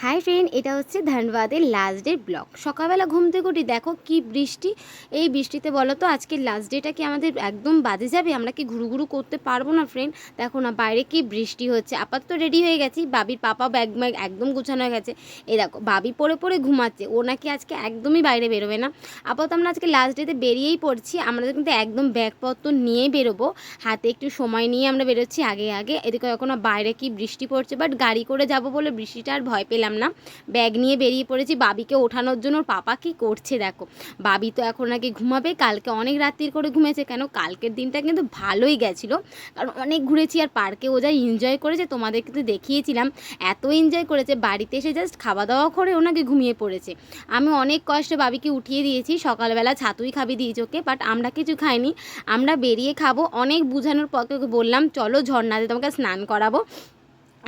Hi. Hi friend, এটা হচ্ছে ধানবাদের last day block সকালবেলা ঘুম থেকে উঠি দেখো কি বৃষ্টি। এই বৃষ্টিতে বলো তো আজকে লাস্ট ডেটা কি আমাদের একদম বাজে যাবে? আমরা কি ঘুরু ঘুরু করতে পারব না ফ্রেন্ড দেখো না, বাইরে কি বৃষ্টি হচ্ছে। আপাতত রেডি হয়ে গেছি। বাবির পাপা ব্যাগ ম্যাগ একদম গুছানো হয়ে গেছে। এই দেখো, বাবি পড়ে পড়ে ঘুমাচ্ছে। ও নাকি আজকে একদমই বাইরে বেরোবে না। আপাতত আমরা আজকে লাস্ট ডেতে বেরিয়েই পড়ছি। আমরা কিন্তু একদম ব্যাগপত্র নিয়েই বেরোবো। হাতে একটু সময় নিয়ে আমরা বেরোচ্ছি আগে আগে। এদিকে এখনও বাইরে কি বৃষ্টি পড়ছে বাট গাড়ি করে যাব বলে বৃষ্টিটা আর ভয় পেলাম না। ব্যাগ নিয়ে বেরিয়ে পড়েছি বাবিকে ওঠানোর জন্য। ওর পাপা কি করছে দেখো। বাবি তো এখন নাকি ঘুমাবে। কালকে অনেক রাত্রির করে ঘুমেছে কেন? কালকের দিনটা কিন্তু ভালোই গেছিল। কারণ অনেক ঘুরেছি আর পার্কে ও যা এনজয় করেছে তোমাদের কিন্তু দেখিয়েছিলাম। এত এনজয় করেছে। বাড়িতে এসে জাস্ট খাওয়া দাওয়া করে ওনাকে ঘুমিয়ে পড়েছে। আমি অনেক কষ্টে বাবিকে উঠিয়ে দিয়েছি। সকালবেলা ছাতুই খাবি দিয়েছি ওকে বাট আমরা কিছু খাইনি। আমরা বেরিয়ে খাব। অনেক বোঝানোর ওকে বললাম, চলো ঝর্ণাতে তোমাকে স্নান করাবো।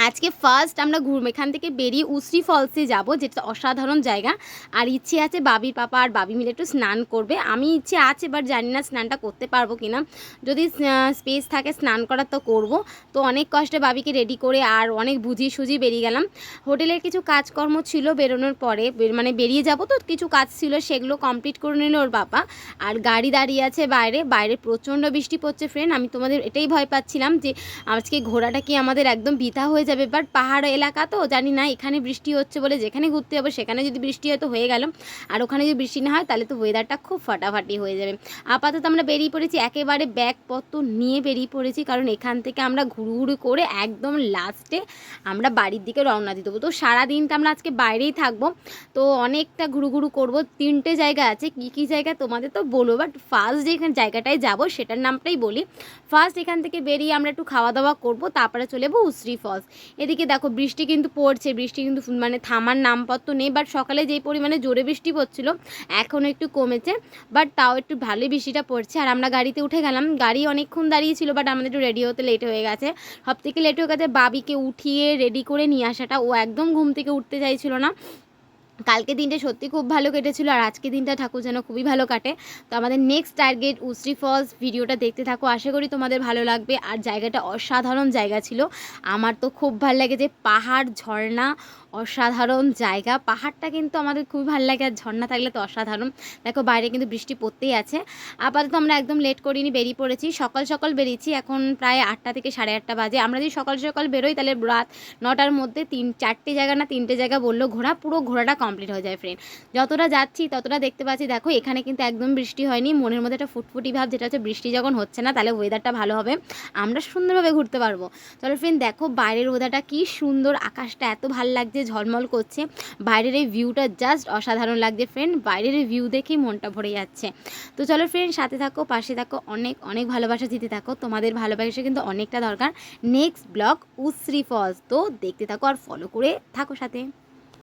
আজকে ফার্স্ট আমরা ঘুরবো এখান থেকে বেরিয়ে উসরি ফলসে যাব, যেটা অসাধারণ জায়গা। আর ইচ্ছে আছে বাবির পাপা আর বাবি মিলে একটু স্নান করবে। আমি ইচ্ছে আছে বাট জানি না স্নানটা করতে পারব কি না যদি স্পেস থাকে স্নান করার তো করব। তো অনেক কষ্টে বাবিকে রেডি করে আর অনেক বুঝি সুঝি বেরিয়ে গেলাম। হোটেলের কিছু কাজকর্ম ছিল বেরোনোর পরে মানে বেরিয়ে যাব তো কিছু কাজ ছিল, সেগুলো কমপ্লিট করে নিল ওর বাবা। আর গাড়ি দাঁড়িয়ে আছে বাইরে বাইরে প্রচণ্ড বৃষ্টি পড়ছে ফ্রেন্ড আমি তোমাদের এটাই ভয় পাচ্ছিলাম যে আজকে ঘোড়াটা কি আমাদের একদম বৃথা হয়ে যাবে। বাট পাহাড় এলাকা তো, জানি না, এখানে বৃষ্টি হচ্ছে বলে যেখানে ঘুরতে যাব, সেখানে যদি বৃষ্টি হয় তো হয়ে গেল। আর ওখানে যদি বৃষ্টি না হয়, তাহলে তো ওয়েদারটা খুব ফাটাফাটি হয়ে যাবে। আপাতত আমরা বেরিয়ে পড়েছি, একেবারে ব্যাগপত্র নিয়ে বেরিয়ে পড়েছি, কারণ এখান থেকে আমরা ঘুরু ঘুরু করে একদম লাস্টে আমরা বাড়ির দিকে রওনা দেবো। তো সারা দিনটা আমরা আজকে বাইরেই থাকব। তো অনেকটা ঘুরু ঘুরু করব। তিনটে জায়গা আছে, কী কী জায়গা তোমাদের তো বলব বাট ফার্স্ট যেখানে জায়গাটায় যাব, সেটার নামটাই বলি। ফার্স্ট এখান থেকে বেরিয়ে আমরা একটু খাওয়া দাওয়া করব, তারপরে চলে যাব উসরি ফলস এদিকে দেখো, বৃষ্টি কিন্তু পড়ছে, বৃষ্টি কিন্তু মানে থামার নামপত্র নেই বাট সকালে যেই পরিমাণে জোরে বৃষ্টি পড়ছিল এখনও একটু কমেছে বাট তাও একটু ভালোই বৃষ্টিটা পড়ছে। আর আমরা গাড়িতে উঠে গেলাম, গাড়ি অনেকক্ষণ দাঁড়িয়েছিল বাট আমাদের একটু রেডি হতে লেট হয়ে গেছে। সব থেকে লেট হয়ে গেছে বাবিকে উঠিয়ে রেডি করে নিয়ে আসাটা, ও একদম ঘুম থেকে উঠতে চাইছিল না। কালকে দিনটা সত্যি খুব ভালো কেটেছিল আর আজকে দিনটা ঠাকুর যেন খুবই ভালো কাটে। তো আমাদের নেক্সট টার্গেট উসরি ফলস ভিডিওটা দেখতে থাকো। আশা করি তোমাদের ভালো লাগবে। আর জায়গাটা অসাধারণ জায়গা ছিল। আমার তো খুব ভালো লাগে যে পাহাড়, ঝর্ণা অসাধারণ জায়গা। পাহাড়টা কিন্তু আমাদের খুবই ভালো লাগে আর ঝর্ণা থাকলে তো অসাধারণ। দেখো বাইরে কিন্তু বৃষ্টি পড়তেই আছে। আপাতত আমরা একদম লেট করিনি, বেরিয়ে পড়েছি। সকাল সকাল বেরিয়েছি। এখন প্রায় আটটা থেকে সাড়ে আটটা বাজে। আমরা যদি সকাল সকাল বেরোই তাহলে রাত নটার মধ্যে তিন, চারটে জায়গা না তিনটে জায়গা বলল ঘোরা। পুরো ঘোরাটা কমপ্লিট হয়ে যায় ফ্রেন্ড যতটা যাচ্ছি, ততটা দেখতে পাচ্ছি, দেখো এখানে কিন্তু একদম বৃষ্টি হয়নি, মনের মধ্যে একটা ফুটফুটি ভাব, যেটা হচ্ছে বৃষ্টি যখন হচ্ছে না, তাহলে ওয়েদারটা ভালো হবে। আমরা সুন্দরভাবে ঘুরতে পারব। চলো ফ্রেন্ড দেখো বাইরের ওয়েদারটা কি সুন্দর, আকাশটা এত ভালো লাগছে, ঝলমল করছে। বাইরের এই ভিউটা জাস্ট অসাধারণ লাগছে ফ্রেন্ড বাইরের ভিউ দেখেই মনটা ভরে যাচ্ছে। তো চলো ফ্রেন্ড সাথে থাকো, পাশে থাকো, অনেক অনেক ভালোবাসা দিতে থাকো। তোমাদের ভালোবাসা কিন্তু অনেকটা দরকার। নেক্সট ব্লগ উশ্রী ফলস তো দেখতে থাকো আর ফলো করে থাকো সাথে।